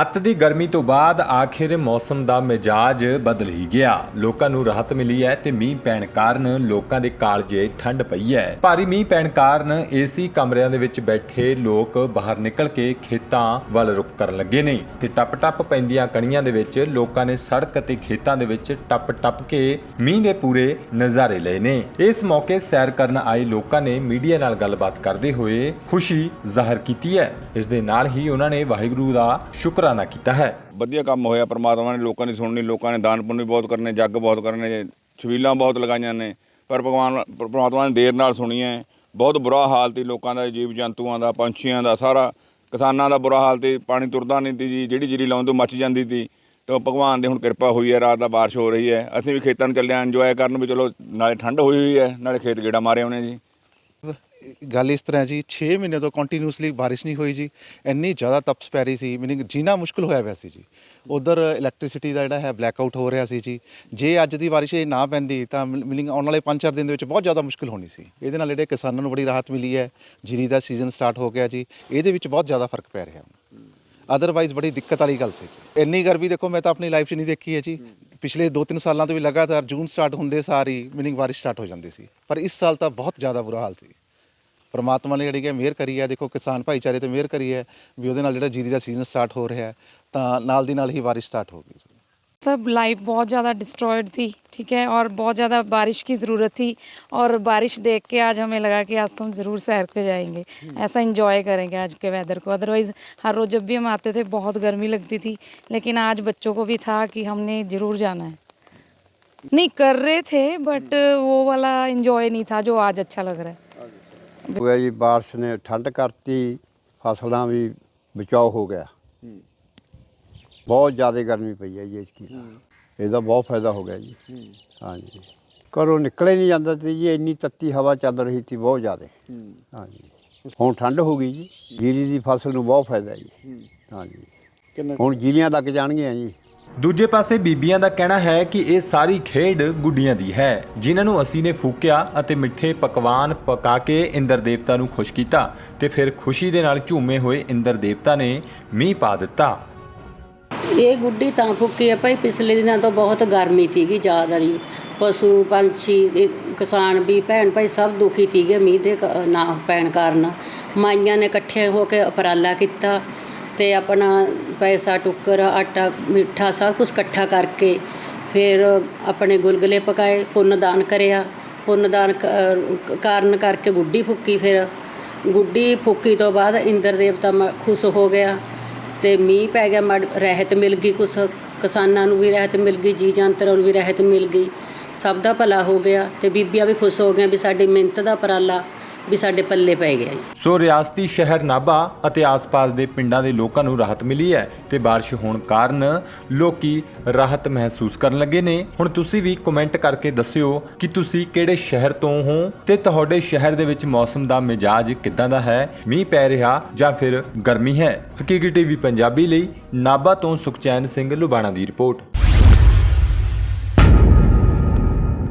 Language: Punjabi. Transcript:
ਅੱਤ ਦੀ ਗਰਮੀ ਤੋਂ ਬਾਅਦ ਆਖਿਰ ਮੌਸਮ ਦਾ ਮਿਜਾਜ ਬਦਲ ਹੀ ਗਿਆ। ਲੋਕਾਂ ਨੂੰ ਰਾਹਤ ਮਿਲੀ ਹੈ ਤੇ ਮੀਂਹ ਪੈਣ ਕਾਰਨ ਲੋਕਾਂ ਦੇ ਕਾਲਜੇ ਠੰਡ ਪਈ ਹੈ। ਭਾਰੀ ਮੀਂਹ ਪੈਣ ਕਾਰਨ ਏਸੀ ਕਮਰਿਆਂ ਦੇ ਵਿੱਚ ਬੈਠੇ ਲੋਕ ਬਾਹਰ ਨਿਕਲ ਕੇ ਖੇਤਾਂ ਵੱਲ ਰੁਕ ਕਰਨ ਲੱਗੇ ਨੇ ਤੇ ਟੱਪ-ਟੱਪ ਪੈਂਦੀਆਂ ਕਣੀਆਂ ਦੇ ਵਿੱਚ ਲੋਕਾਂ ਨੇ ਸੜਕ ਅਤੇ ਖੇਤਾਂ ਦੇ ਵਿੱਚ ਟੱਪ-ਟੱਪ ਕੇ ਮੀਂਹ ਦੇ ਪੂਰੇ ਨਜ਼ਾਰੇ ਲਏ ਨੇ। ਇਸ ਮੌਕੇ ਸੈਰ ਕਰਨ ਆਏ ਲੋਕਾਂ ਨੇ ਮੀਡੀਆ ਨਾਲ ਗੱਲਬਾਤ ਕਰਦੇ ਹੋਏ ਖੁਸ਼ੀ ਜ਼ਾਹਰ ਕੀਤੀ ਹੈ। ਇਸ ਦੇ ਨਾਲ ਹੀ ਉਹਨਾਂ ਨੇ ਵਾਹਿਗੁਰੂ ਦਾ ਸ਼ੁਕਰ ਸ਼ੁਕਰਾਨਾ ਕੀਤਾ ਹੈ। ਵਧੀਆ ਕੰਮ ਹੋਇਆ, ਪ੍ਰਮਾਤਮਾ ਨੇ ਲੋਕਾਂ ਦੀ ਸੁਣਨੀ, ਲੋਕਾਂ ਨੇ ਦਾਨ ਪੁੰਨ ਵੀ ਬਹੁਤ ਕਰਨੇ, ਜੱਗ ਬਹੁਤ ਕਰਨੇ, ਛਬੀਲਾਂ ਬਹੁਤ ਲਗਾਈਆਂ ਨੇ, ਪਰ ਭਗਵਾਨ ਪ੍ਰਮਾਤਮਾ ਨੇ ਦੇਰ ਨਾਲ ਸੁਣੀਆਂ ਬਹੁਤ ਬੁਰਾ ਹਾਲ ਸੀ ਲੋਕਾਂ ਦਾ, ਜੀਵ ਜੰਤੂਆਂ ਦਾ, ਪੰਛੀਆਂ ਦਾ, ਸਾਰਾ ਕਿਸਾਨਾਂ ਦਾ ਬੁਰਾ ਹਾਲ ਸੀ, ਪਾਣੀ ਤੁਰਦਾ ਨਹੀਂ ਤੀ ਜੀ, ਜਿਹੜੀ ਜੀਰੀ ਲਾਉਣ ਤੋਂ ਮੱਚ ਜਾਂਦੀ ਤੀ ਤੇ ਭਗਵਾਨ ਦੀ ਹੁਣ ਕਿਰਪਾ ਹੋਈ ਹੈ, ਰਾਤ ਦਾ ਬਾਰਿਸ਼ ਹੋ ਰਹੀ ਹੈ। ਅਸੀਂ ਵੀ ਖੇਤਾਂ ਨੂੰ ਚੱਲੇ ਆਂ ਇੰਜੋਏ ਕਰਨ ਵੀ ਚਲੋ, ਨਾਲੇ ਠੰਡ ਹੋਈ ਹੋਈ ਹੈ, ਨਾਲੇ ਖੇਤ ਗੇੜਾ ਮਾਰੇ ਆਉਣੇ ਜੀ। ਗੱਲ ਇਸ ਤਰ੍ਹਾਂ ਜੀ 6 ਮਹੀਨੇ ਤੋਂ ਕੰਟੀਨਿਊਸਲੀ ਬਾਰਿਸ਼ ਨਹੀਂ ਹੋਈ ਜੀ, ਇੰਨੀ ਜ਼ਿਆਦਾ ਤਪਸ਼ ਪੈ ਰਹੀ ਸੀ ਮੀਨਿੰਗ ਜੀਣਾ ਮੁਸ਼ਕਲ ਹੋਇਆ ਪਿਆ ਸੀ ਜੀ। ਉਧਰ ਇਲੈਕਟ੍ਰਿਸਿਟੀ ਦਾ ਜਿਹੜਾ ਹੈ ਬਲੈਕ ਆਊਟ ਹੋ ਰਿਹਾ ਸੀ ਜੀ। ਜੇ ਅੱਜ ਦੀ ਬਾਰਿਸ਼ ਇਹ ਨਾ ਪੈਂਦੀ, ਤਾਂ ਮੀਨਿੰਗ ਆਉਣ ਵਾਲੇ 5-4 ਦਿਨ ਦੇ ਵਿੱਚ ਬਹੁਤ ਜ਼ਿਆਦਾ ਮੁਸ਼ਕਲ ਹੋਣੀ ਸੀ। ਇਹਦੇ ਨਾਲ ਜਿਹੜੇ ਕਿਸਾਨਾਂ ਨੂੰ ਬੜੀ ਰਾਹਤ ਮਿਲੀ ਹੈ, ਜੀਰੀ ਦਾ ਸੀਜ਼ਨ ਸਟਾਰਟ ਹੋ ਗਿਆ ਜੀ, ਇਹਦੇ ਵਿੱਚ ਬਹੁਤ ਜ਼ਿਆਦਾ ਫ਼ਰਕ ਪੈ ਰਿਹਾ। ਅਦਰਵਾਈਜ਼ ਬੜੀ ਦਿੱਕਤ ਵਾਲੀ ਗੱਲ ਸੀ ਇੰਨੀ ਗਰਮੀ ਦੇਖੋ, ਮੈਂ ਤਾਂ ਆਪਣੀ ਲਾਈਫ 'ਚ ਨਹੀਂ ਦੇਖੀ ਹੈ ਜੀ। ਪਿਛਲੇ 2-3 ਸਾਲਾਂ ਤੋਂ ਵੀ ਲਗਾਤਾਰ ਜੂਨ ਸਟਾਰਟ ਹੁੰਦੇ ਸਾਰੀ ਮੀਨਿੰਗ ਬਾਰਿਸ਼ ਸਟਾਰਟ ਹੋ ਜਾਂਦੀ ਸੀ। ਪਰ ਇਸ ਸਾਲ ਤਾਂ ਬਹੁਤ ਜ਼ਿਆਦਾ ਬੁਰਾ ਹਾਲ ਸੀ। ਪਰਮਾਤਮਾ ਨੇ ਜਿਹੜੀ ਕਿ ਮਿਹਰ ਕਰੀ ਹੈ ਦੇਖੋ ਕਿਸਾਨ ਭਾਈਚਾਰੇ ਤੇ ਮਿਹਰ ਕਰੀ ਹੈ ਵੀ ਉਹਦੇ ਨਾਲ ਜਿਹੜਾ ਜੀਰੀ ਦਾ ਸੀਜ਼ਨ ਸਟਾਰਟ ਹੋ ਰਿਹਾ ਹੈ ਤਾਂ ਨਾਲ ਦੀ ਨਾਲ ਹੀ ਬਾਰਿਸ਼ ਸਟਾਰਟ ਹੋ ਗਈ सब लाइफ बहुत ज़्यादा डिस्ट्रॉयड थी ठीक है और बहुत ज़्यादा बारिश की ज़रूरत थी और बारिश देख के आज हमें लगा कि आज तो हम ज़रूर सैर पे जाएंगे ऐसा इंजॉय करेंगे आज के वेदर को अदरवाइज़ हर रोज़ जब भी हम आते थे बहुत गर्मी लगती थी लेकिन आज बच्चों को भी था कि हमने ज़रूर जाना है नहीं कर रहे थे बट वो वाला इंजॉय नहीं था जो आज अच्छा लग रहा है ਹੋ ਗਿਆ ਜੀ ਬਾਰਿਸ਼ ਨੇ ਠੰਡ ਕਰਤੀ ਫਸਲਾਂ ਵੀ ਬਚਾਓ ਹੋ ਗਿਆ। ਬਹੁਤ ਜ਼ਿਆਦਾ ਗਰਮੀ ਪਈ ਹੈ ਜੀ ਇਸ ਕੀ ਇਹਦਾ ਬਹੁਤ ਫਾਇਦਾ ਹੋ ਗਿਆ ਜੀ। ਹਾਂਜੀ। ਘਰੋਂ ਨਿਕਲੇ ਨਹੀਂ ਜਾਂਦਾ ਤੇ ਜੀ ਇੰਨੀ ਤੱਤੀ ਹਵਾ ਚੱਲ ਰਹੀ ਸੀ ਬਹੁਤ ਜ਼ਿਆਦਾ। ਹਾਂਜੀ। ਹੁਣ ਠੰਡ ਹੋ ਗਈ ਜੀ ਜੀਰੀ ਦੀ ਫਸਲ ਨੂੰ ਬਹੁਤ ਫਾਇਦਾ ਜੀ। ਹਾਂਜੀ। ਹੁਣ ਜੀਰੀਆਂ ਲੱਗ ਜਾਣਗੀਆਂ ਜੀ। ਦੂਜੇ ਪਾਸੇ ਬੀਬੀਆਂ ਦਾ ਕਹਿਣਾ ਹੈ ਕਿ ਇਹ ਸਾਰੀ ਖੇਡ ਗੁੱਡੀਆਂ ਦੀ ਹੈ, ਜਿਨ੍ਹਾਂ ਨੂੰ ਅਸੀਂ ਨੇ ਫੂਕਿਆ ਅਤੇ ਮਿੱਠੇ ਪਕਵਾਨ ਪਕਾ ਕੇ ਇੰਦਰ ਦੇਵਤਾ ਨੂੰ ਖੁਸ਼ ਕੀਤਾ ਤੇ ਫਿਰ ਖੁਸ਼ੀ ਦੇ ਨਾਲ ਝੂਮੇ ਹੋਏ ਇੰਦਰ ਦੇਵਤਾ ਨੇ ਮੀਂਹ ਪਾ ਦਿੱਤਾ। ਇਹ ਗੁੱਡੀ ਤਾਂ ਫੁੱਕੀ ਆ ਭਾਈ, ਪਿਛਲੇ ਦਿਨਾਂ ਤੋਂ ਬਹੁਤ ਗਰਮੀ ਸੀਗੀ ਜ਼ਿਆਦਾ ਰਹੀ ਪਸ਼ੂ, ਪੰਛੀ ਕਿਸਾਨ, ਵੀ ਭੈਣ ਭਾਈ ਸਭ ਦੁਖੀ ਸੀਗੇ ਮੀਂਹ ਦੇ ਨਾ, ਪੈਣ ਕਾਰਨ। ਮਾਈਆਂ ਨੇ ਇਕੱਠੇ ਹੋ ਕੇ ਉਪਰਾਲਾ ਕੀਤਾ। ਅਤੇ ਆਪਣਾ ਪੈਸਾ, ਟੁੱਕਰ, ਆਟਾ, ਮਿੱਠਾ ਸਭ ਕੁਛ ਇਕੱਠਾ ਕਰਕੇ ਫਿਰ ਆਪਣੇ ਗੁਲਗੁਲੇ ਪਕਾਏ, ਪੁੰਨ ਦਾਨ ਕਰਿਆ। ਪੁੰਨ ਦਾਨ ਕਾਰਨ ਕਰਕੇ ਗੁੱਡੀ ਫੂਕੀ ਫਿਰ। ਗੁੱਡੀ ਫੂਕੀ ਤੋਂ ਬਾਅਦ ਇੰਦਰ ਦੇਵਤਾ ਮ- ਖੁਸ਼ ਹੋ ਗਿਆ ਅਤੇ ਮੀਂਹ ਪੈ ਗਿਆ, ਮੜ, ਰਹਿਤ ਮਿਲ ਗਈ ਕੁਛ। ਕਿਸਾਨਾਂ ਨੂੰ ਵੀ ਰਹਿਤ ਮਿਲ ਗਈ ਜੀ ਜੰਤਰਾਂ ਨੂੰ ਵੀ ਰਹਿਤ ਮਿਲ ਗਈ। ਸਭ ਦਾ ਭਲਾ ਹੋ ਗਿਆ ਅਤੇ ਬੀਬੀਆਂ ਵੀ ਖੁਸ਼ ਹੋ ਗਈਆਂ ਵੀ ਸਾਡੀ ਮਿਹਨਤ ਦਾ ਉਪਰਾਲਾ ਵੀ ਸਾਡੇ ਪੱਲੇ ਪੈ ਗਿਆ ਜੀ ਸੋ ਰਿਆਸਤੀ ਸ਼ਹਿਰ ਨਾਭਾ ਅਤੇ ਆਸ-ਪਾਸ ਦੇ ਪਿੰਡਾਂ ਦੇ ਲੋਕਾਂ ਨੂੰ ਰਾਹਤ ਮਿਲੀ ਹੈ ਤੇ بارش ਹੋਣ ਕਾਰਨ ਲੋਕੀ ਰਾਹਤ ਮਹਿਸੂਸ ਕਰਨ ਲੱਗੇ ਨੇ ਹੁਣ ਤੁਸੀਂ ਵੀ ਕਮੈਂਟ ਕਰਕੇ ਦੱਸਿਓ ਕਿ ਤੁਸੀਂ ਕਿਹੜੇ ਸ਼ਹਿਰ ਤੋਂ ਹੋ ਤੇ ਤੁਹਾਡੇ ਸ਼ਹਿਰ ਦੇ ਵਿੱਚ ਮੌਸਮ ਦਾ ਮਿਜਾਜ ਕਿੱਦਾਂ ਦਾ ਹੈ ਮੀਂਹ ਪੈ ਰਿਹਾ ਜਾਂ ਫਿਰ ਗਰਮੀ ਹੈ ਹਕੀਕੀ ਟੀਵੀ ਪੰਜਾਬੀ ਲਈ ਨਾਭਾ ਤੋਂ ਸੁਖਚੈਨ ਸਿੰਘ ਲੁਬਾਣਾ ਦੀ ਰਿਪੋਰਟ